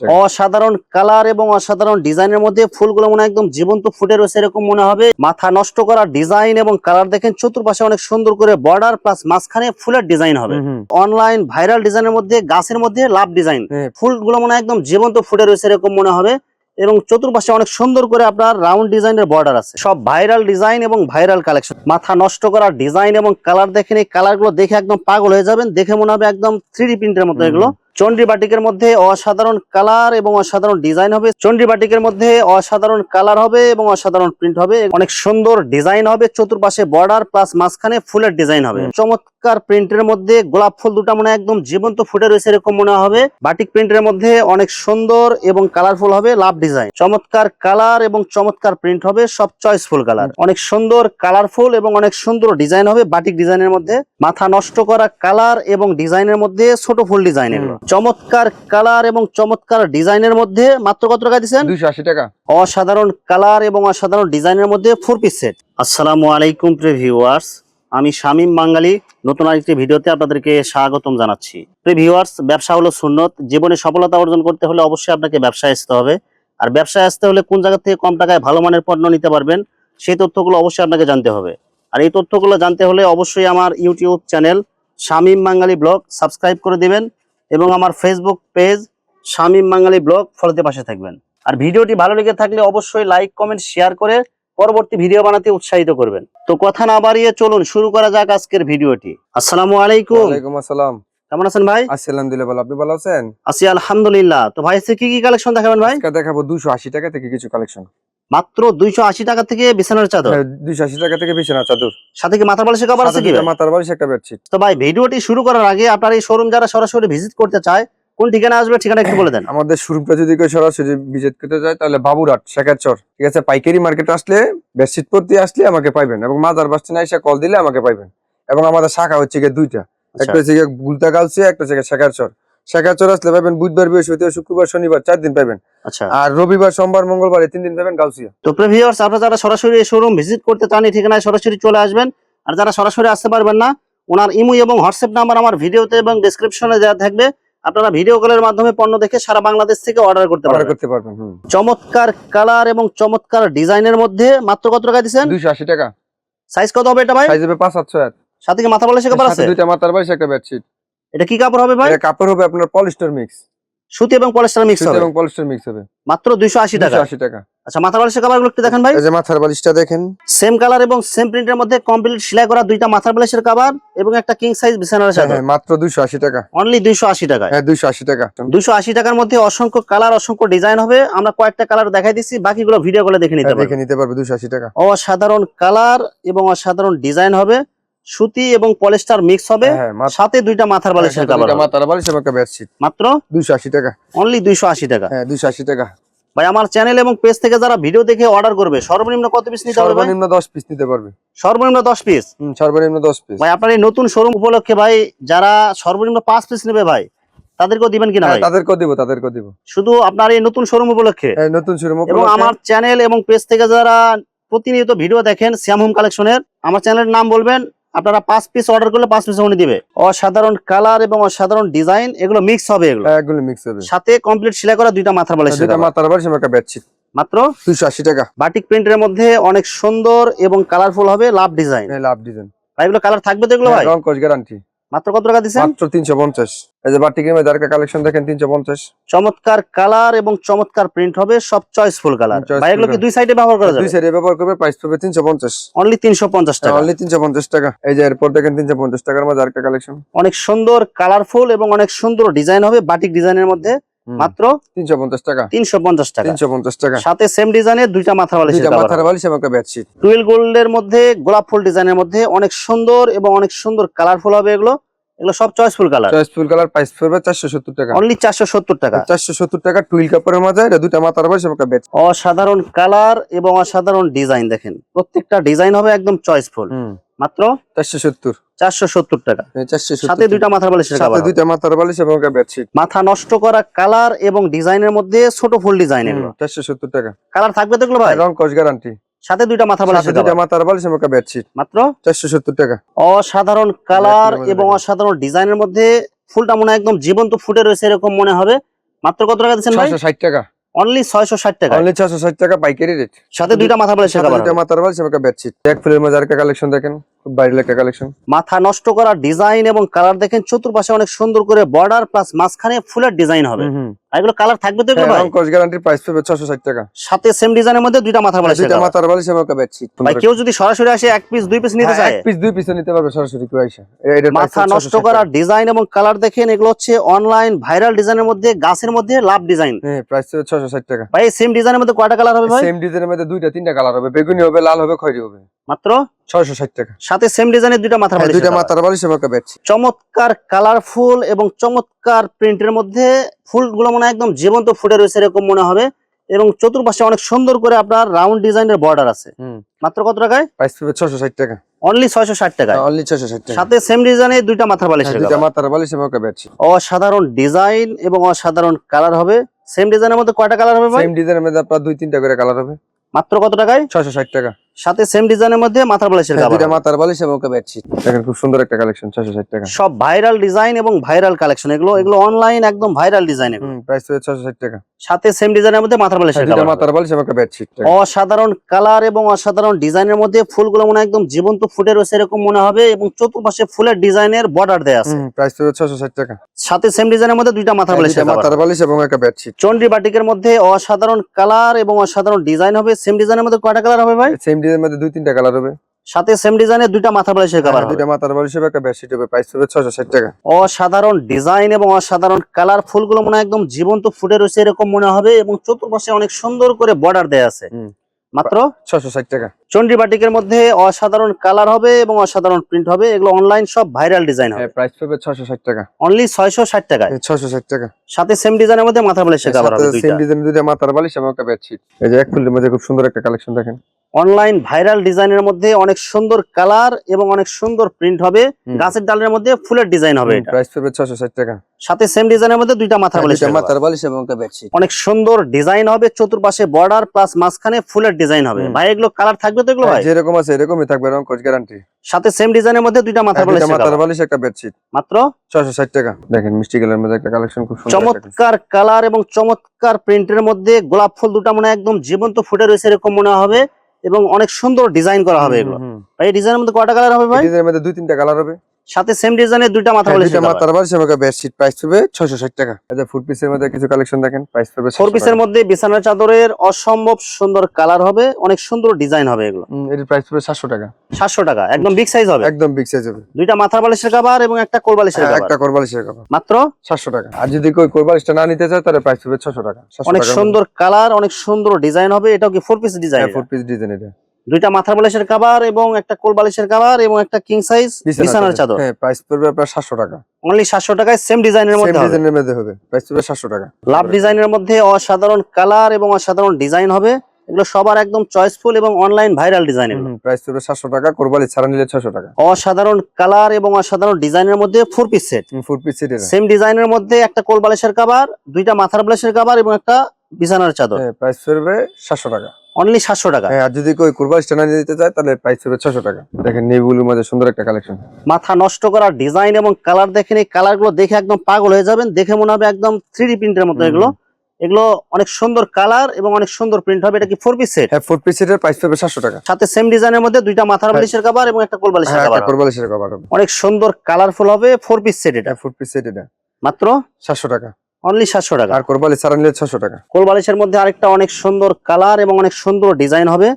অসাধারণ কালার এবং অসাধারণ ডিজাইনের মধ্যে ফুলগুলো মনে হয় একদম জীবন্ত ফুটে রয়েছে এরকম মনে হবে। মাথা নষ্ট করা ডিজাইন এবং কালার দেখেন চতুর্পাশে অনেক সুন্দর করে বর্ডার প্লাস মাঝখানে ফুলের ডিজাইন হবে। অনলাইন ভাইরাল ডিজাইনের মধ্যে গাছের মধ্যে লাভ ডিজাইন। হ্যাঁ। ফুলগুলো মনে হয় একদম জীবন্ত ফুটে রয়েছে এরকম মনে হবে এবং চতুর্পাশে অনেক সুন্দর করে আপনার রাউন্ড ডিজাইনের বর্ডার আছে। সব ভাইরাল ডিজাইন এবং ভাইরাল কালেকশন। মাথা নষ্ট করা ডিজাইন এবং কালার দেখেন এই কালারগুলো দেখে একদম পাগল হয়ে যাবেন। দেখে মনে হবে একদম থ্রি প্রিন্টের মতো এগুলো। চন্ডি বাটিকের মধ্যে অসাধারণ কালার এবং অসাধারণ ডিজাইন হবে। চন্ডি বাটিকের মধ্যে অসাধারণ কালার হবে এবং অসাধারণ প্রিন্ট হবে। অনেক সুন্দর ডিজাইন হবে। চতুর্পাশে বর্ডার প্লাস মাঝখানে ফুলের ডিজাইন হবে। চমৎকার প্রিন্টের মধ্যে গোলাপ ফুল দুটা মনে একদম জীবন্ত ফুটে রয়েছে এরকম মনে হবে। বাটিক প্রিন্টের মধ্যে অনেক সুন্দর এবং কালারফুল হবে লাভ ডিজাইন। চমৎকার কালার এবং চমৎকার প্রিন্ট হবে সব চয়েসফুল কালার। অনেক সুন্দর কালারফুল এবং অনেক সুন্দর ডিজাইন হবে বাটিক ডিজাইনের মধ্যে। মাথা নষ্ট করা কালার এবং ডিজাইনের মধ্যে ছোট ফুল ডিজাইন এগুলো। চমৎকার কালার এবং চমৎকার ডিজাইনের মধ্যে মাত্র কত টাকা দিচ্ছেন? দুইশো আশি টাকা। অসাধারণ কালার এবং অসাধারণ ডিজাইনের মধ্যে ফোর পিস সেট আসসালামু আলাইকুম প্রিয় ভিউয়ার্স আমি শামীম বাঙালি। নতুন আরেকটি ভিডিওতে আপনাদেরকে স্বাগতম জানাচ্ছি। প্রিয় ভিউয়ার্স ব্যবসা হলো সুন্নত। জীবনে সফলতা অর্জন করতে হলে অবশ্যই আপনাকে ব্যবসায় আসতে হবে। আর ব্যবসায় আসতে হলে কোন জায়গা থেকে কম টাকায় ভালো মানের পণ্য নিতে পারবেন সেই তথ্যগুলো অবশ্যই আপনাকে জানতে হবে। আর এই তথ্যগুলো জানতে হলে অবশ্যই আমার YouTube channel Shamim Bangali blog subscribe করে দিবেন। এবং আমার Facebook page Shamim Bangali blog ফলোতে পাশে থাকবেন। আর ভিডিওটি ভালো লেগে থাকলে অবশ্যই লাইক কমেন্ট শেয়ার করে পরবর্তী ভিডিও বানাতে উৎসাহিত করবেন। তো কথা না বাড়িয়ে চলুন শুরু করা যাক আজকের ভিডিওটি। আসসালামু আলাইকুম। ওয়ালাইকুম আসসালাম। কেমন আছেন ভাই? আলহামদুলিল্লাহ ভালো। আপনি ভালো আছেন? আছি আলহামদুলিল্লাহ। তো ভাই কি কি কালেকশন দেখাবেন ভাই? দেখাবো দুশো আশি টাকা থেকে কিছু কালেকশন মাত্র দুইশো আশি টাকা থেকে বিছানার চাদর। দুইশো আশি টাকা থেকে বিছানার চাদর। সাথে কি মাথার বালিশের কভার আছে কি মাথার বালিশ একটা বেডশিট তো ভাই ভিডিওটি শুরু করার আগে আপনার এই শোরুম যারা সরাসরি ভিজিট করতে চায় কোন ঠিকানা আসবে ঠিকানা একটু বলে দেন। আমাদের শুরুটা যদি কেউ সরাসরি ভিজিট করতে যায় তাহলে বাবুরহাট শেখাচর ঠিক আছে পাইকারি মার্কেট আসলে বেডশিট পড়তে আসলে আমাকে পাইবেন এবং মাদার বাস স্ট্যান্ড এসে কল দিলে আমাকে পাইবেন। এবং আমাদের শাখা হচ্ছে গিয়ে দুইটা। আচ্ছা, একটা হচ্ছে গিয়ে গুলতা গালসি একটা হচ্ছে গিয়ে শেখাচর শেখাচর আসলে পাবেন বুধবার বৃহস্পতিবার শুক্রবার শনিবার চার দিন পাবেন আচ্ছা। আর রবিবার সোমবার মঙ্গলবার তিন দিন পাবেন গাউসিয়া। তো প্রিভিউয়ার্স আপনারা যারা সরাসরি শোরুম ভিজিট করতে চান এই ঠিকানায় সরাসরি চলে আসবেন। আর যারা সরাসরি আসতে পারবেন না ওনার ইমো এবং হোয়াটসঅ্যাপ নাম্বার আমার ভিডিওতে এবং ডেসক্রিপশনে দেওয়া থাকবে। আপনারা ভিডিও কলের মাধ্যমে পণ্য দেখে সারা বাংলাদেশ থেকে অর্ডার করতে পারবেন। করতে পারবেন চমৎকার কালার এবং চমৎকার ডিজাইনের মধ্যে মাত্র কত টাকা দুইশো আশি টাকা। সাইজ কত হবে এটা ভাই? সাইজ হবে পাঁচ সাতশো এক সাথে কি মাথা কাপড় সাথে আছে? দুইটা মাথার বালিশ একটা বেডশিট এটা কি কাপড় হবে ভাই? এটা কাপড় হবে আপনার পলিস্টার মিক্স। সুতি এবং পলিস্টার মিক্স হবে? এবং পলিস্টার মিক্স হবে। মাত্র দুইশো আশি টাকা। আশি টাকা। আচ্ছা মাথা বালিশের কাপড়গুলো একটু দেখেন ভাই। এই যে মাথার বালিশটা দেখেন। সেম কালার এবং সেম প্রিন্টের মধ্যে কমপ্লিট সেলাই করা দুইটা মাথার বালিশের কাভার এবং একটা কিং সাইজ বিছানার হ্যাঁ, চাদর। হ্যাঁ, মাত্র দুইশো আশি টাকা। অনলি দুইশো আশি টাকায়। হ্যাঁ দুইশো আশি টাকা। দুশো আশি টাকার মধ্যে অসংখ্য কালার অসংখ্য ডিজাইন হবে। আমরা কয়েকটা কালার দেখাই দিচ্ছি বাকিগুলো ভিডিও করে দেখে নিতে হ্যাঁ, দেখে নিতে পারবে দুইশো আশি টাকা। অসাধারণ কালার এবং অসাধারণ ডিজাইন হবে। সুতি এবং পলিস্টার মিক্স হবে। হ্যাঁ, হ্যাঁ, সাথে দুইটা মাথার সাথে কাভার মাথার বালিশ এবং বেডশিট মাত্র? দুইশো আশি টাকা। অনলি দুইশো আশি টাকা। হ্যাঁ দুইশো আশি টাকা। ভাই আমার চ্যানেল এবং পেজ থেকে যারা ভিডিও দেখে অর্ডার করবে সর্বনিম্ন কত পিস নিতে পারবে সর্বনিম্ন দশ পিস নিতে পারবে। সর্বনিম্ন দশ পিস হুম, সর্বনিম্ন দশ পিস ভাই আপনার এই নতুন শোরুম উপলক্ষে ভাই যারা সর্বনিম্ন পাঁচ পিস নেবে ভাই তাদেরকেও দিবেন কিনা ভাই? তাদেরকেও দিব তাদেরকেও দিব। শুধু আপনার এই নতুন শোরুম উপলক্ষে? হ্যাঁ, নতুন শুরু এবং আমার চ্যানেল এবং পেজ থেকে যারা প্রতিনিয়ত ভিডিও দেখেন শ্যাম হোম কালেকশনের আমার চ্যানেলের নাম বলবেন আপনারা পাঁচ পিস অর্ডার করলে পাঁচ পিস উনি দিবে। অসাধারণ কালার এবং অসাধারণ ডিজাইন এগুলো মিক্স হবে এগুলো। এগুলো মিক্স হবে। সাথে কমপ্লিট সেলাই করা দুইটা মাথার বালিশ দুইটা মাথার বালিশ একটা বেডশিট মাত্র? দুইশো আশি টাকা। বাটিক প্রিন্টের মধ্যে অনেক সুন্দর এবং কালারফুল হবে লাভ ডিজাইন হ্যাঁ, লাভ ডিজাইন ভাই এগুলো কালার থাকবে তো এগুলো ভাই? রং কোচ গ্যারান্টি মাত্র কত টাকা দিচ্ছেন? মাত্র তিনশো পঞ্চাশ। এই যে বাটিকের মধ্যে আরেকটা কালেকশন দেখেন তিনশো পঞ্চাশ। চমৎকার কালার এবং চমৎকার প্রিন্ট হবে সব চয়েসফুল কালার ভাই এগুলো কি দুই সাইডে ব্যবহার করা দুই যাবে সাইডে ব্যবহার করবে প্রাইস পাবে তিনশো পঞ্চাশ। অনলি তিনশো পঞ্চাশ টাকা। অনলি তিনশো পঞ্চাশ টাকা। এই যে এরপর দেখেন তিনশো পঞ্চাশ টাকার মধ্যে আরেকটা কালেকশন অনেক সুন্দর কালারফুল এবং অনেক সুন্দর ডিজাইন হবে বাটিক ডিজাইনের মধ্যে। মাত্র তিনশো পঞ্চাশ টাকা। তিনশো পঞ্চাশ টাকা। তিনশো পঞ্চাশ টাকা। সাথে সেম ডিজাইনের দুইটা মাথা বালিশের দুইটা মাথার। বালিশ এবং একটা বেডশিট টুয়েল গোল্ডের মধ্যে গোলাপ ফুল ডিজাইনের মধ্যে অনেক সুন্দর এবং অনেক সুন্দর কালারফুল হবে এগুলো। এগুলো সব choiceful colour choice full colour price পড়বে চারশো সত্তর টাকা। অনলি চারশো সত্তর টাকা। চারশো সত্তর টাকা টুইল কাপড়ের মাঝে এটা দুইটা মাথার বালিশ এবং একটা বেড অসাধারণ কালার এবং অসাধারণ ডিজাইন দেখেন। প্রত্যেকটা ডিজাইন হবে একদম চয়েসফুল মাত্র চারশো সত্তর। চারশো সত্তর টাকা। চারশো সাথে দুইটা মাথার বালিশের সাথে দুইটা মাথার বালিশ এবং একটা বেডশিট মাথা নষ্ট করা কালার এবং ডিজাইনের মধ্যে ছোট ফুল ডিজাইন এগুলো চারশো সত্তর টাকা। কালার থাকবে তো ভাই? রং কস গ্যারান্টি সাথে দুইটা মাথা সাথে বালিশের দুইটা। মাথার বালিশ এবং একটা বেডশিট মাত্র? চারশো সত্তর টাকা। অসাধারণ কালার এবং অসাধারণ ডিজাইনের মধ্যে ফুলটা মনে হয় একদম জীবন্ত ফুটে রয়েছে এরকম মনে হবে। মাত্র কত টাকা দিচ্ছেন ভাই? ষাট টাকা। অনলি ছয়শো ষাট টাকা অনলি ছয়শো ষাট টাকা পাইকারি রেট সাথে দুইটা মাথা বালিশ সাথে দুইটা মাথার বালিশ বেডশিট এক ফুলের আরেকটা কালেকশন দেখেন। খুব একটা কালেকশন মাথা নষ্ট করা ডিজাইন এবং কালার দেখেন চতুর্পাশে অনেক সুন্দর করে বর্ডার প্লাস মাঝখানে ফুলের ডিজাইন হবে। আর এগুলো কালার থাকবে তো এগুলো ভাই? কস গ্যারান্টির প্রাইস পাবে ছশো ষাট টাকা। সাথে সেম ডিজাইনের মধ্যে দুইটা মাথা বালিশের দুইটা মাথার বালিশ এবং একটা বেডশিট ভাই কেউ যদি সরাসরি আসে এক পিস দুই পিস নিতে চায়? এক পিস দুই পিস নিতে পারবে সরাসরি কেউ আইসা মাথা নষ্ট 660 করা ডিজাইন এবং কালার দেখেন এগুলো হচ্ছে অনলাইন ভাইরাল ডিজাইনের মধ্যে গাছের মধ্যে লাভ ডিজাইন হ্যাঁ প্রাইস হবে ছশো টাকা। ভাই সেম ডিজাইনের মধ্যে কয়টা কালার হবে ভাই? সেম ডিজাইনের মধ্যে দুইটা তিনটা কালার হবে। বেগুনি হবে লাল হবে খয়েরি হবে। মাত্র ছয়শো ষাট টাকা। সাথে সেম ডিজাইনের দুইটা মাথা হ্যাঁ, দুইটা মাথার বালিশ এবং একটা বেডশিট চমৎকার কালারফুল এবং চমৎকার প্রিন্টের মধ্যে ফুলগুলো মনে হয় একদম জীবন্ত ফুটে রয়েছে এরকম মনে হবে। এবং চতুর্পাশে অনেক সুন্দর করে আপনার রাউন্ড ডিজাইনের বর্ডার আছে। মাত্র কত টাকায়? প্রাইস টাকা। অনলি অনলি টাকা। সাথে সেম দুইটা মাথার হ্যাঁ, দুইটা cover। মাথার বালিশ এবং একটা বেডশিট অসাধারণ ডিজাইন এবং অসাধারণ কালার হবে। সেম ডিজাইনের মধ্যে কয়টা কালার হবে সেম ডিজাইনের মধ্যে আপনার দুই তিনটা করে কালার হবে। মাত্র কত টাকায়? ছয়শো ষাট টাকা। সাথে সেম ডিজাইনের মধ্যে মাথার বালিশের হ্যাঁ, cover দুইটা হবে। মাথার বালিশ এবং একটা বেডশিট দেখেন খুব সুন্দর একটা কালেকশন ছয়শো ষাট টাকা। সব ভাইরাল ডিজাইন এবং ভাইরাল কালেকশন এগুলো এগুলো অনলাইন একদম ভাইরাল ডিজাইন এগুলো। প্রাইস ছয়শো ষাট টাকা। সাথে সেম ডিজাইনের মধ্যে মাথার হ্যাঁ, বালিশের cover হবে। মাথার বালিশ এবং একটা বেডশিট অসাধারণ কালার এবং অসাধারণ ডিজাইনের মধ্যে ফুলগুলো মনে হয় একদম জীবন্ত ফুটে রয়েছে এরকম মনে হবে এবং চতুর্পাশে ফুলের ডিজাইনের বর্ডার দেয়া আছে। প্রাইস ছয়শো ষাট টাকা। সাথে সেম ডিজাইনের মধ্যে দুইটা মাথার হ্যাঁ, মাথার হবে। বালিশ এবং একটা বেডশিট চন্ডি বাটিকের মধ্যে অসাধারণ কালার এবং অসাধারণ ডিজাইন হবে। সেম ডিজাইনের মধ্যে কয়টা কালার হবে ভাই? সেম ডিজাইনের মধ্যে দুই তিনটা কালার হবে। সাথে সেম ডিজাইনের দুইটা মাথার বালিশের হ্যাঁ, কভার দুইটা মাথার বালিশ হবে একটা বেডশিট হবে প্রাইস হবে ছয়শো ষাট টাকা। অসাধারণ ডিজাইন এবং অসাধারণ কালার ফুলগুলো মনে হয় একদম জীবন্ত ফুটে রয়েছে এরকম মনে হবে এবং চতুর্পাশে অনেক সুন্দর করে বর্ডার দেয়া আছে। মাত্র ছয়শো ষাট টাকা। চন্ডি বাটিকের মধ্যে অসাধারণ কালার হবে এবং অসাধারণ প্রিন্ট হবে। এগুলো অনলাইন সব ভাইরাল ডিজাইন হবে। হ্যাঁ প্রাইস পাবে ছয়শো ষাট টাকা। অনলি ছয়শো ষাট টাকায়। ছয়শো ষাট টাকা। সাথে সেম ডিজাইনের মধ্যে মাথা বালিশের কভার হবে সেম দুইটা। ডিজাইন দুইটা মাথার বালিশ এবং একটা বেডশিট এই যে এক ফুলের মধ্যে খুব সুন্দর একটা কালেকশন দেখেন। অনলাইন ভাইরাল ডিজাইনের মধ্যে অনেক সুন্দর কালার এবং অনেক সুন্দর প্রিন্ট হবে। গাছের ডালের মধ্যে ফুলের ডিজাইন হবে প্রাইস ছয়শো ষাট টাকা। সাথে সেম ডিজাইনের মধ্যে দুইটা মাথা হ্যাঁ, দুইটা মাথার বালিশ এবং একটা বেডশিট অনেক সুন্দর ডিজাইন হবে চতুর্পাশে বর্ডার প্লাস মাঝখানে ফুলের ডিজাইন হবে। ভাই এগুলো কালার থাকবে তো এগুলো ভাই? যেরকম আছে এরকমই থাকবে এরকম কোচ গ্যারান্টি সাথে সেম ডিজাইনের মধ্যে দুইটা মাথা দুইটা বালিশের মাথার। বালিশ একটা বেডশিট মাত্র? ছয়শো ষাট টাকা। দেখেন মিষ্টি কালার মধ্যে একটা কালেকশন খুব সুন্দর চমৎকার কালার এবং চমৎকার প্রিন্টের মধ্যে গোলাপ ফুল দুটো মনে হয় একদম জীবন্ত ফুটে রয়েছে এরকম মনে হবে। এবং অনেক সুন্দর ডিজাইন করা হবে এগুলো। এই ডিজাইনের মধ্যে কয়টা কালার হবে ভাই? ডিজাইনের মধ্যে দুই তিনটা কালার হবে। সাথে সেম ডিজাইনের দুইটা মাথা বালিশের দুইটা মাথার এবং একটা বেডশিট প্রাইস ছয়শো ষাট টাকা। এই যে পিসের মধ্যে কিছু কালেকশন দেখেন প্রাইস পাবে ফোর পিসের মধ্যে বিছানার চাদরের অসম্ভব সুন্দর কালার হবে অনেক সুন্দর ডিজাইন হবে এগুলো। এটির প্রাইস পাবে সাতশো টাকা। সাতশো টাকা একদম বিগ সাইজ হবে। একদম বিগ সাইজ হবে। দুইটা মাথার বালিশের কাবার এবং একটা কোল বালিশের হ্যাঁ, একটা কোরবালিশের কাপড় মাত্র? সাতশো টাকা। আর যদি কেউ কোরবালিশটা না নিতে চায় তাহলে প্রাইস পাবে ছশো টাকা। অনেক সুন্দর কালার অনেক সুন্দর ডিজাইন হবে এটাও কি four piece design food piece design এটা। দুইটা মাথার বালিশের কাবার এবং একটা কোল বালিশের কাবার এবং একটা কিং সাইজ বিছানার চাদর। হ্যাঁ প্রাইস পড়বে আপনার সাতশো টাকা। অনলি সাতশো টাকায় সেম ডিজাইনের মধ্যে হবে। ডিজাইনের মধ্যে হবে। প্রাইস পড়বে সাতশো টাকা। লাভ ডিজাইনের মধ্যে অসাধারণ কালার এবং অসাধারণ ডিজাইন হবে। এগুলো সবার একদম চয়েসফুল এবং অনলাইন ভাইরাল ডিজাইন প্রাইস পড়বে সাতশো টাকা কোরবালি ছাড়া নিলে ছশো টাকা। অসাধারণ কালার এবং অসাধারণ ডিজাইনের মধ্যে four piece set food piece set same ডিজাইনের মধ্যে একটা কোল বালিশের কাবার দুইটা মাথার বালিশের কাবার এবং একটা বিছানার চাদর। হ্যাঁ প্রাইস পড়বে সাতশো টাকা। অনলি সাতশো টাকা। হ্যাঁ আর যদি কেউ কোরবালিশটা না নিতে চায় তাহলে প্রাইস পড়বে ছশো টাকা। দেখেন নেভিগুলোর মধ্যে সুন্দর একটা কালেকশন মাথা নষ্ট করা ডিজাইন এবং কালার দেখেন এই কালারগুলো দেখে একদম পাগল হয়ে যাবেন। দেখে মনে হবে একদম থ্রি প্রিন্টের মতো এগুলো। এগুলো অনেক সুন্দর কালার এবং অনেক সুন্দর প্রিন্ট হবে। এটা কি ফোর পিস সেট হ্যাঁ ফুড পিস সেটের প্রাইস পড়বে সাতশো টাকা। সাথে সেম ডিজাইনের মধ্যে দুইটা মাথার হ্যাঁ। বালিশের কাবার এবং একটা কোল বালিশের হ্যাঁ কাবার একটা কোরবালিশের কভার অনেক সুন্দর কালারফুল হবে ফোর পিস সেট এটা। হ্যাঁ পিস সেট এটা। মাত্র? সাতশো টাকা। অনলি সাতশো টাকা। আর কোরবালি ছাড়া নিলে ছশো টাকা। কোল বালিশের মধ্যে আরেকটা অনেক সুন্দর কালার এবং অনেক সুন্দর ডিজাইন হবে।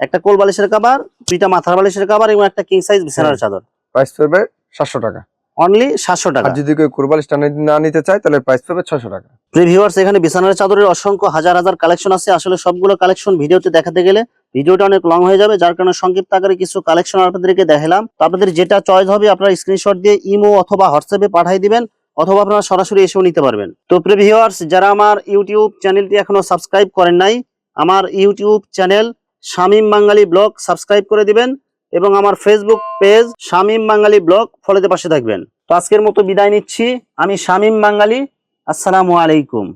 একটা কোল বালিশের কাবার দুইটা মাথার বালিশের কাবার এবং একটা কিং সাইজ বিছানার হ্যাঁ। চাদর। প্রাইস পড়বে সাতশো টাকা। অনলি সাতশো টাকা। যদি কেউ কোরবালিশটা না নিতে চায় তাহলে প্রাইস পাবে ছশো টাকা। ভিউয়ার্স এখানে বিছানার চাদরের অসংখ্য হাজার হাজার কালেকশন আছে। আসলে সবগুলো কালেকশন ভিডিওতে দেখাতে গেলে ভিডিওটা অনেক লং হয়ে যাবে যার কারণে সংক্ষিপ্ত আকারে কিছু কালেকশন আপনাদেরকে দেখালাম। তো আপনাদের যেটা চয়েস হবে আপনারা স্ক্রিনশট দিয়ে ইমো অথবা হোয়াটসঅ্যাপে পাঠিয়ে দিবেন। অথবা আপনারা সরাসরি এসেও নিতে পারবেন। তো প্রিয় ভিউয়ার্স যারা আমার ইউটিউব চ্যানেলটি এখনও সাবস্ক্রাইব করেন নাই, আমার YouTube channel Shamim Bangali vlog subscribe করে দিবেন এবং আমার Facebook page Shamim Bangali vlog ফলোতে পাশে থাকবেন। তো আজকের মতো বিদায় নিচ্ছি। আমি শামীম বাঙালি। আসসালামু আলাইকুম।